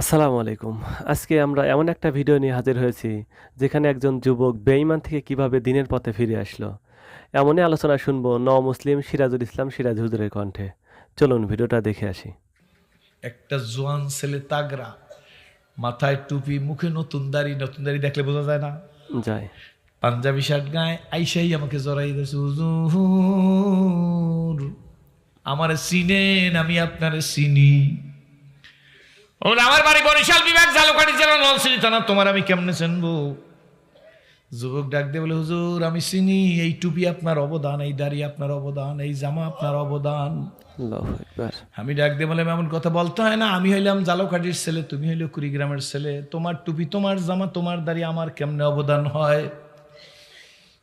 আসসালামু আলাইকুম। আজকে আমরা এমন একটা ভিডিও নিয়ে হাজির হয়েছি যেখানে একজন যুবক বেঈমান থেকে কীভাবে দিনের পথে ফিরে আসলো। এমনই আলোচনা শুনব ন মুসলিম সিরাজুল ইসলাম সিরাজ হুজুরের কণ্ঠে। চলুন ভিডিওটা দেখে আসি। একটা জোয়ান ছেলে তাগরা মাথায় টুপি মুখে নতুন দাড়ি নতুন দাড়ি দেখলে বোঝা যায় না। যাই পাঞ্জাবি শার্ট গায়ে আইসাই আমাকে জড়াই দিয়েছে হুজুর আমার চিনেন আমি আপনার চিনি। আমার বাড়ি বরিশাল বিভাগ জালুকাটি জেলা নলসিরি থানা। তোমার আমি কেমনে চিনবো? যুবক ডাক দিয়ে বলে হুজুর আমি চিনি এই টুপি আপনার অবদান এই দাড়ি আপনার অবদান এই জামা আপনার অবদান। আমি ডাক দিয়ে বললাম এমন কথা বলতে হয় না আমি হইলাম জালকাঠির ছেলে তুমি হইলে কুড়িগ্রামের ছেলে। তোমার টুপি তোমার জামা তোমার দাড়ি আমার কেমনে অবদান হয়?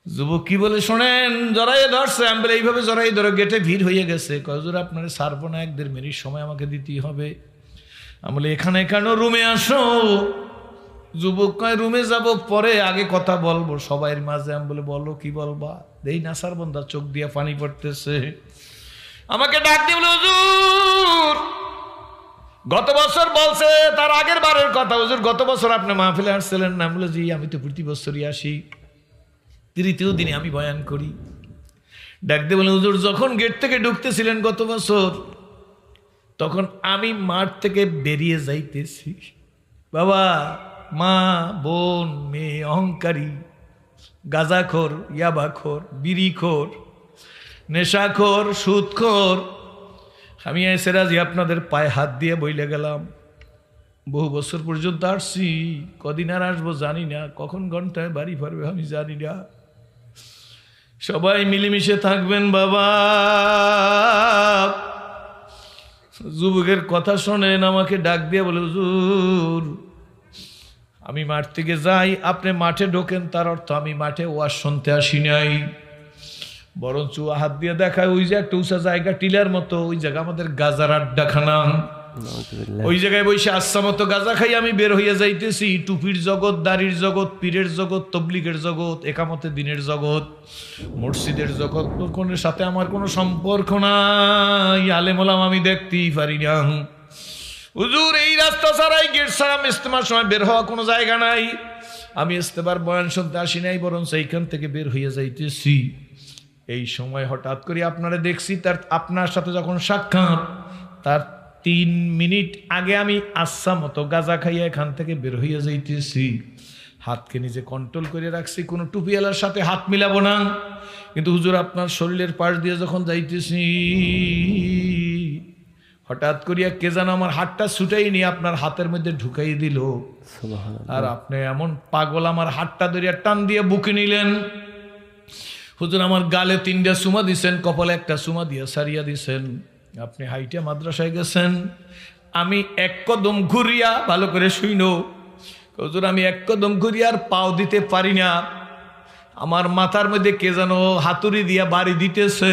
যুবক কি বলে শোনেন জড়াই ধরছে। আমি বলে এইভাবে জড়াই ধরো গেটে ভিড় হয়ে গেছে। কজুর আপনার সারবো না এক দেড় মিনিট সময় আমাকে দিতেই হবে। আমি বলে, এখানে কেন রুমে আসো? যুবক কয়, রুমে যাব পরে আগে কথা বলব সবাইয়ের মাঝে। আমি বলে, বলো, কি বলবা? দেই না সার বন্ধা, চোখ দিয়ে পানি পড়তেছে। আমাকে ডাক দিয়ে বলে, হুজুর, গত বছর বলছে তার আগের বারের কথা। হুজুর, গত বছর আপনি মাহফিলে আসছিলেন না? বলে, জি, আমি তো প্রতি বছরই আসি। তৃতীয় দিনে আমি বয়ান করি। ডাক দিয়ে বলে, হুজুর, যখন গেট থেকে ঢুকতেছিলেন গত বছর তখন আমি মাঠ থেকে বেরিয়ে যাইতেছি। বাবা, মা, বোন, মেয়ে, অহংকারী, গাজাখোর, ইয়াবাখোর, বিড়িখোর, নেশাখোর, সুদখোর। আমি এসে রাজি আপনাদের পায়ে হাত দিয়ে বইলে গেলাম। বহু বছর পর্যন্ত আসছি, কদিন আর আসব জানি না, কখন ঘন্টায় বাড়ি ফিরবে আমি জানি না। সবাই মিলেমিশে থাকবেন, বাবা। যুবকের কথা শোনেন, আমাকে ডাক দিয়ে বলে, হুজুর, আমি মাঠ থেকে যাই, আপনি মাঠে ঢোকেন, তার অর্থ আমি মাঠে ওয়াজ শুনতে আসি নাই বরঞ্চ হাত দিয়ে দেখায়, ওই যে একটা উঁচা জায়গা, টিলার মতো, ওই জায়গা আমাদের গাজার আড্ডাখানা। ওই জায়গায় বসে আচ্ছা মতো গাজা খাই, আমি বের হইয়া যাইতেছি। টুপির জগৎ, দাড়ির জগৎ, পীরের জগৎ, তবলিগের জগৎ, একামতে দিনের জগৎ, মসজিদের জগৎ, কোনের সাথে আমার কোনো সম্পর্ক নাই। আলেমলাম আমি দেখতেই পারি না। হুজুর, এই রাস্তা ছাড়াই গেট ছাড়া ইস্তেমার সময় বের হওয়া কোনো জায়গা নাই। আমি ইস্তেমার বয়ান শুনতে আসি নাই বরং সেইখান থেকে বের হইয়া যাইতেছি। এই সময় হঠাৎ করে আপনারা দেখছি, তার আপনার সাথে যখন সাক্ষাৎ, তার তিন মিনিট আগে আমি আচ্ছা মতো গাজা খাইয়া এখান থেকে বের হইয়া যাইতেছি। হাতকে নিজে কন্ট্রোল করে রাখছি কোনো টুপিওয়ালার সাথে হাত মিলাবো না। কিন্তু হুজুর আপনার শরীরের পাশ দিয়ে যখন যাইতেছি হঠাৎ করিয়া কে যেন আমার হাতটা ছুটাই নিয়ে আপনার হাতের মধ্যে ঢুকাই দিল। আর আপনি এমন পাগল আমার হাতটা ধরিয়া টান দিয়ে বুকে নিলেন। হুজুর আমার গালে তিনটা সুমা দিছেন কপালে একটা সুমা দিয়ে সারিয়া দিছেন। আপনি হাইটে মাদ্রাসায় গেছেন, আমি এক কদম ঘুরিয়া ভালো করে শুইন। হুজুর, আমি এক কদম ঘুরিয়া আর পাও দিতে পারি না। আমার মাথার মধ্যে কে যেন হাতুড়ি দিয়া বাড়ি দিতেছে।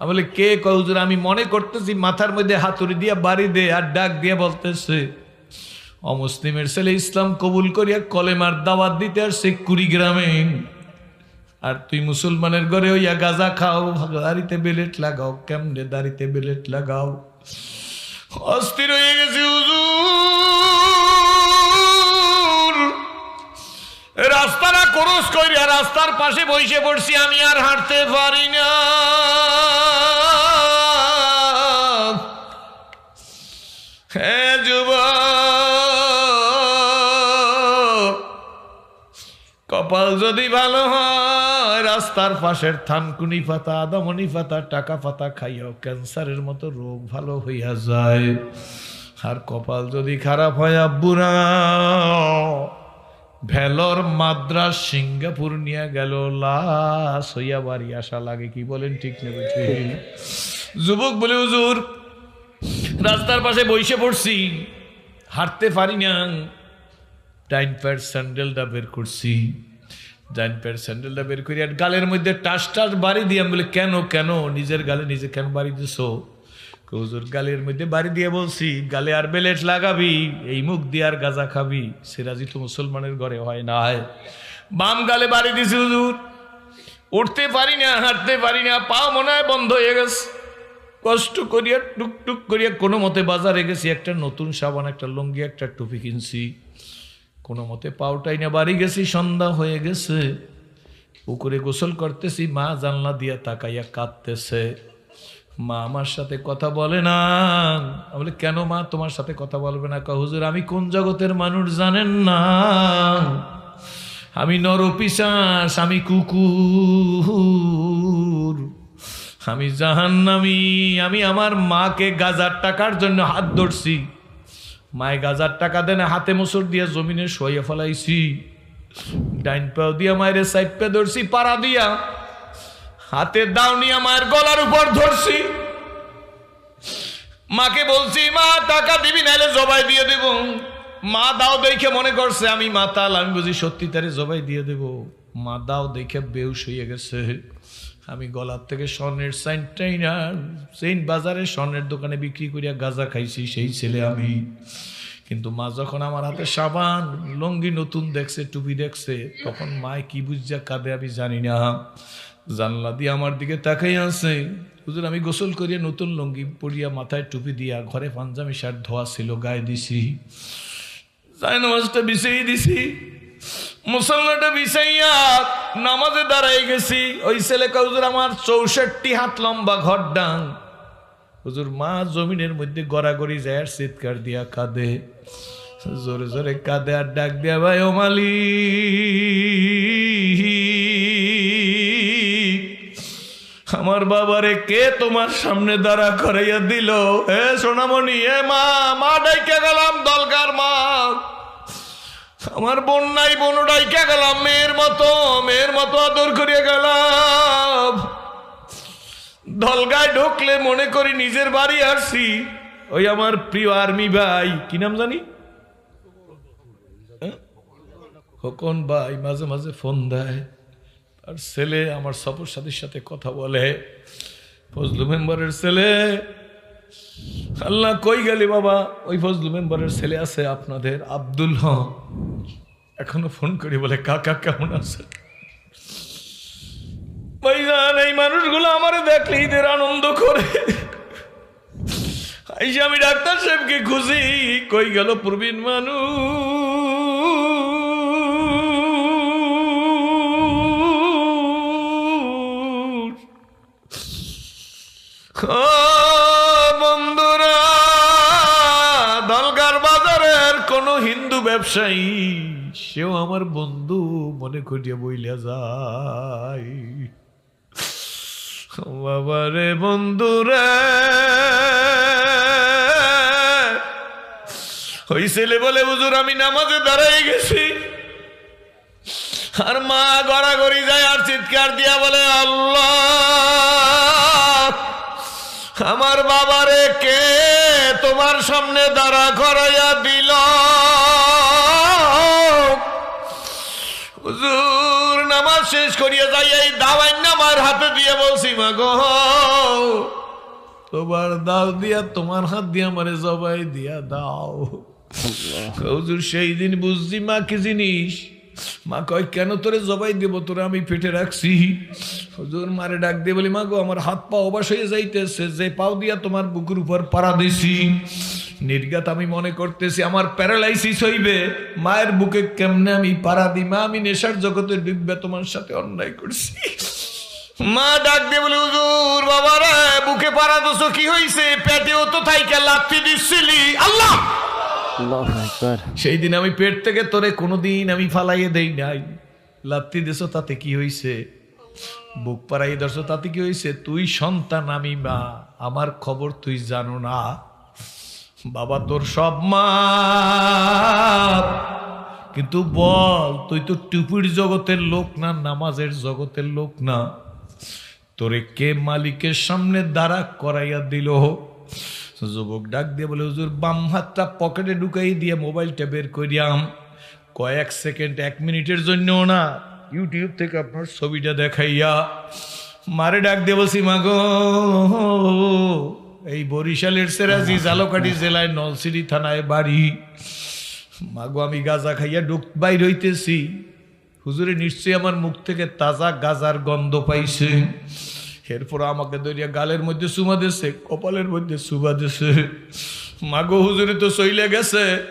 আমি বলি, কে কয় আমি মনে করতেছি মাথার মধ্যে হাতুড়ি দিয়া বাড়ি দে আর ডাক দিয়ে বলতেছে। অমুসলিমের ছেলে ইসলাম কবুল করিয়া কলেমার দাওয়াত দিতে আসছে কুড়িগ্রামে। আর তুই মুসলমানের ঘরে হইয়া গাজা খাও দাড়িতে বেলেট লাগাও, কেমনে দাড়িতে বেলেট লাগাও? অস্থির হয়ে গেছে, হুজুর। রাস্তাটা ক্রস করিয়া রাস্তার পাশে বসে পড়ছি, আমি আর হাঁটতে পারি না। হ্যাঁ কপাল যদি ভালো হয়, রাস্তার পাশের থানকুনি পাতা আদামনি পাতা টাকা পাতা খাইয়াও ক্যান্সারের মতো রোগ ভালো হইয়া যায়। আর কপাল যদি খারাপ হয়, আব্বুরা, ভেলর মাদ্রাস সিঙ্গাপুর নিয়ে গেল, লাশ হইয়া বাড়ি আসা লাগে, কি বলেন ঠিক নেবে যুবক বলে, হুজুর, রাস্তার পাশে বসে পড়ছি, হাঁটতে পারি না, টাইম প্যাড স্যান্ডেলটা বের করছি। ডাইন প্যাড স্যান্ডেলটা বের করি। আর গালের মধ্যে টাস টাস বাড়ি দিয়ে আমি বলি, কেন কেন? নিজের গালে নিজে কেন বাড়ি দিছো? হুজুর, গালের মধ্যে বাড়ি দিয়ে বলছি, গালে আর বেলেট লাগাবি, এই মুখ দিয়ে আর গাজা খাবি। সিরাজি তো মুসলমানের ঘরে হয় না। হয় বাম গালে বাড়ি দিছি, হুজুর। উঠতে পারি না, হাঁটতে পারি না পা মনে হয় বন্ধ হয়ে গেছে। কষ্ট করিয়া টুকটুক করিয়া কোনো মতে বাজারে গেছি, একটা নতুন সাবান, একটা লুঙ্গি, একটা টুপি কিনছি। কোনো মতে পাউটাই না বাড়ি গেছি, সন্ধ্যা হয়ে গেছে। পুকুরে গোসল করতেছি, মা জানলা দিয়া তাকাইয়া কাঁদতেছে। মা আমার সাথে কথা বলে না। আমি বলি, কেন মা তোমার সাথে কথা বলবে না? কা হুজুর, আমি কোন জগতের মানুষ জানেন না। আমি নরপিশাস, আমি কুকুর। আমি জাহান্নামি, আমি আমার মাকে গাজার টাকার জন্য হাত ধরছি। মায়ে গাজার টাকা দেনে, হাতে মুসর দিয়ে জমিনে শোয়ে ফেলাইছি। ডাইন পাও দিয়া মায়ের সাইড পে ধরছি, পাড়া দিয়া। হাতে দাও নিয়ে মায়ের গলার উপর ধরছি। মাকে বলছি, মা, টাকা দিবি, নাইলে জবাই দিয়ে দেব। মা দাও দেখে মনে করছে, আমি মাতাল, আমি বুঝি সত্যি তারে জবাই দিয়ে দেব। মা দাও দেখে বেউস হয়ে গেছে। আমি গলার থেকে স্বর্ণের সাইনটাই না সেইন বাজারে স্বর্ণের দোকানে বিক্রি করিয়া গাঁজা খাইছি, সেই ছেলে আমি। কিন্তু মা যখন আমার হাতে সাবান, লঙ্গি নতুন দেখছে, টুপি দেখছে, তখন মায় কি বুঝা কাঁদে আমি জানি না। জানলা দিয়ে আমার দিকে তাকাই আছে। হুজুর, আমি গোসল করিয়া নতুন লঙ্গি পরিয়া মাথায় টুপি দিয়া ঘরে পাঞ্জামি শার্ট ধোয়া ছিল, গায়ে দিছি। যাই নামাজটা বিছাই দিছি, মুসল্লাটা বিছাইয়া নামাজে দাঁড়াই গেছি, ওই ছেলে হুজুর, আমার চৌষট্টি হাত লম্বা ঘর ডাং। হুজুর, মা জমিনের মধ্যে গড়াগড়ি যায় চিৎকার দিয়া কাঁদে। জোরে জোরে কাঁদে আর ডাক দিয়া, ভাই ও মালিক, আমার বাবারে কে তোমার সামনে দাঁড়া করাইয়া দিল? হে সোনামণি হে মা মা ডাইকে গেলাম দলকার মা। আমার বোন নাই, বোন ডাইকে গেলাম, মেয়ের মতো মেয়ের মতো আদর করিয়া গেলাম। দলগায় ঢুকলে মনে করি নিজের বাড়ি আসছি। ওই আমার প্রিয় আর্মি ভাই, কি নাম জানি? হ্যাঁ? খোকন ভাই মাঝে মাঝে ফোন দেয়। আর ছেলে আমার সফর সাথীর সাথে কথা বলে। ফজলু মেম্বারের ছেলে। আল্লাহ কই গেলি বাবা? ওই ফজলু মেম্বারের ছেলে আছে আপনাদের, আব্দুল হক। এখনও ফোন করি বলে, কাকা, কেমন আছে ভাইজান এই মানুষগুলো আমার দেখলে ঈদের আনন্দ করে। আইসা আমি ডাক্তার সাহেবকে খুশি কই গেল প্রবীণ মানুষ? ব্যবসায়ী, সেও আমার বন্ধু, মনে করিয়া বইলা যায়। বাবারে বন্ধুরে ওই ছেলে বলে বুঝুর আমি নামাজে দাঁড়াই গেছি। আর মা গড়াগড়ি যায় আর চিৎকার দিয়া বলে, আল্লাহ, আমার বাবারে কে তোমার সামনে দাঁড়া করাইয়া দিল শেষ করিয়া যাই, এই দাওয়াই নামার হাতে দিয়ে বলছি, মা গো, তোমার দাও দিয়া, তোমার হাত দিয়া আমারে জবাই দিয়া দাও। হুজুর, সেই দিন বুঝছি, মা, কি জিনিস? মা কয়, কেন তোরে জবাই দেব? তোরে আমি পেটে রাখছি। হুজুর, মারে ডাক দিয়ে বলি, মা গো, আমার হাত পা অবাস হয়ে যাইতেছে, যে পাও দিয়া তোমার বুকুর উপর পাড়া দিছি। নির্গাত আমি মনে করতেছি আমার প্যারালাইসিস হইবে মায়ের বুকে কেমনে আমি পাড়া দিই মা আমি নেশার জগতে ডুববে তোমার সাথে অন্যায় করছি। মা ডাক দিয়ে বলে হুজুর বাবা রে বুকে পাড়া দোষ কি হইছে? পেটেও তো থাইকে লাথি দিচ্ছিলি আল্লাহ! আল্লাহু আকবার। সেই দিন আমি পেট থেকে তোরে কোনোদিন আমি ফালাইয়ে দেই নাই। লাত্তি দেশ তাতে কি হইছে? বুক পাড়াই দর্শ তাতে কি হইছে? তুই সন্তান আমি মা। আমার খবর তুই জানো না। বাবা তোর সব মা কিন্তু বল, তুই তো টুপির জগতের লোক না, নামাজের জগতের লোক না। তোরে কে মালিকের সামনে দাঁড়া করাইয়া দিল? যুবক ডাক দিয়ে বলে, হুজুর, বাম হাতটা পকেটে ঢুকাই দিয়ে মোবাইলটা বের করিয়াম। কয়েক সেকেন্ড, এক মিনিটের জন্যও না, ইউটিউব থেকে আপনার ছবিটা দেখাইয়া মারে ডাক দিয়ে বলছি মাগো এই বরিশালের সেরাজি জালকাঠি জেলায় নলসিরি থানায় বাড়ি। মাগো, আমি গাজা খাইয়া ঢুক বাইর হইতেছি। হুজুরে নিশ্চয়ই আমার মুখ থেকে তাজা গাজার গন্ধ পাইছে। এরপর আমাকে দরিয়া গালের মধ্যে সুমা দিছে, কপালের মধ্যে সুমা দিছে। মাগো, হুজুরে তো সইলে গেছে।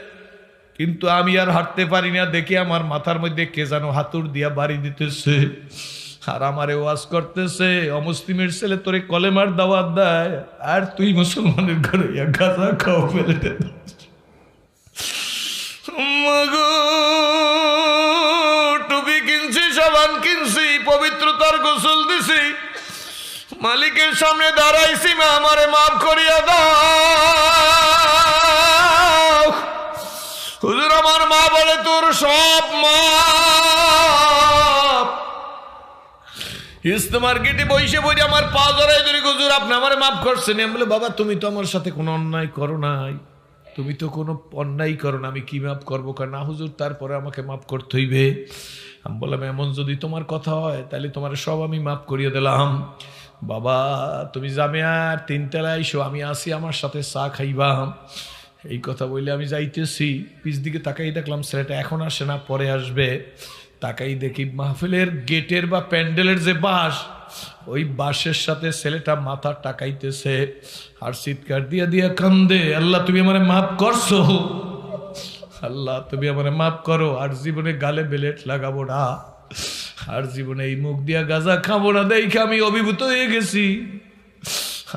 কিন্তু আমি আর হাঁটতে পারি না, দেখি আমার মাথার মধ্যে কে যেন হাতুর দিয়া বাড়ি দিতেছে। আর আমারে ওয়াজ করতেছে। অমুসলিমের ছেলে তোরে কলেমার দাওয়াত দেয়। আর তুই মুসলমানের ঘরে গাঁজা খাও ফেলে টুপি কিনছি, সাবান কিনছি, পবিত্রতার গোসল দিছি। মালিকের সামনে দাঁড়াইছি, মা আমারে মাফ করিয়া দাও। হুজুর আমার মা বলে, তোর সব মাপ ইস্তেমার গেটে বই আমার পা ধরাই ধরে, হুজুর, আপনি আমার মাফ করছেন। আমি বলে বাবা, তুমি তো আমার সাথে কোনো অন্যায় করো নাই। তুমি তো কোনো অন্যায় করো না। আমি কি মাফ করব? কারণ না হুজুর, তারপরে আমাকে মাফ করতে হইবে। আমি বললাম, এমন যদি তোমার কথা হয়, তাহলে তোমার সব আমি মাফ করিয়ে দিলাম। বাবা, তুমি যাবে আর তিনতলা আইসো আমি আসি আমার সাথে চা খাইবাম এই কথা বললে আমি যাইতেছি। পিছ দিকে তাকাই দেখলাম, ছেলেটা এখন আসে না, পরে আসবে। তাকাই দেখি মাহফিলের গেটের বা প্যান্ডেলের যে বাঁশ, ওই বাঁশের সাথে ছেলেটা মাথা টাকাইতেছে, আর চিৎকার দিয়া দিয়া কান্দে, আল্লাহ, তুমি আমার মাফ করছ? আল্লাহ, তুমি আমার মাফ করো, আর জীবনে গালে বেলেট লাগাবো না, আর জীবনে এই মুখ দিয়া গাজা খাব না, দেখে আমি অভিভূত হয়ে গেছি।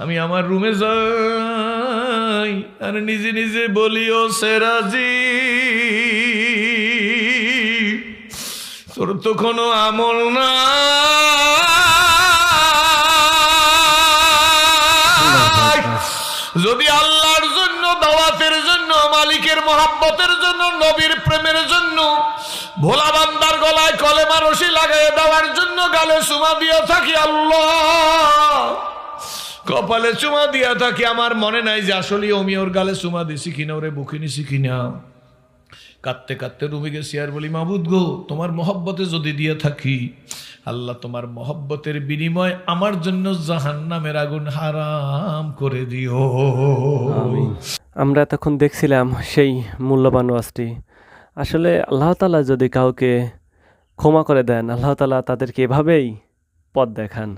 আমি আমার রুমে যাই, আর নিজে নিজে বলিও সেরাজি তোর তো কোনো আমল না। যদি আল্লাহর জন্য, দাওয়াতের জন্য, মালিকের মহাব্বতের জন্য, নবীর প্রেমের জন্য ভোলা বান্দার গলায় কলেমা রশি লাগাই দেওয়ার জন্য গালে সুমা দিয়া থাকি, আল্লাহ। কপালে চুমা দিয়া থাকি, আমার মনে নাই যে আসলে আমি ওর গালে চুমা দিছি কিনা, ওরে বুকে নিছি কিনা। কাঁদতে কাঁদতে রুমে গেছি আর বলি, মাবুদ গো, তোমার মহব্বতে যদি দিয়ে থাকি, আল্লাহ তোমার মহব্বতের বিনিময় আমার জন্য জাহান নামের আগুন হারাম করে দিও। আমরা তখন দেখছিলাম সেই মূল্যবান ওয়াজটি। আসলে আল্লাহ তালা যদি কাউকে ক্ষমা করে দেন, আল্লাহ তালা তাদেরকে এভাবেই পথ দেখান।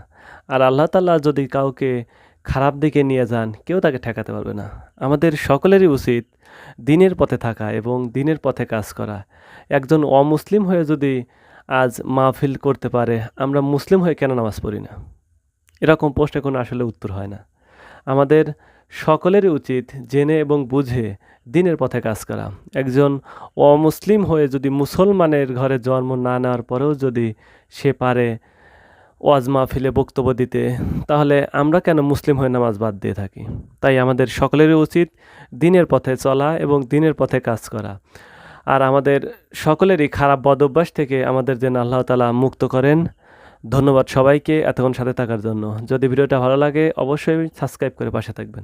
আর আল্লাহ তালা যদি কাউকে খারাপ দিকে নিয়ে যান, কেউ তাকে ঠেকাতে পারবে না। আমাদের সকলেরই উচিত দিনের পথে থাকা এবং দিনের পথে কাজ করা। একজন অমুসলিম হয়ে যদি আজ মাহফিল করতে পারে, আমরা মুসলিম হয়ে কেন নামাজ পড়ি না? এরকম প্রশ্নে কোনো আসলে উত্তর হয় না। আমাদের সকলেরই উচিত জেনে এবং বুঝে দিনের পথে কাজ করা। একজন অমুসলিম হয়ে যদি মুসলমানের ঘরে জন্ম না নেওয়ার পরেও যদি সে পারে ওয়াজ মাহফিলে বক্তব্য দিতে, তাহলে আমরা কেন মুসলিম হয়ে নামাজ বাদ দিয়ে থাকি? তাই আমাদের সকলেরই উচিত দিনের পথে চলা এবং দিনের পথে কাজ করা। আর আমাদের সকলেরই খারাপ বদ অভ্যাস থেকে আমাদের যেন আল্লাহ তালা মুক্ত করেন। ধন্যবাদ সবাইকে এতক্ষণ সাথে থাকার জন্য। যদি ভিডিওটা ভালো লাগে, অবশ্যই সাবস্ক্রাইব করে পাশে থাকবেন।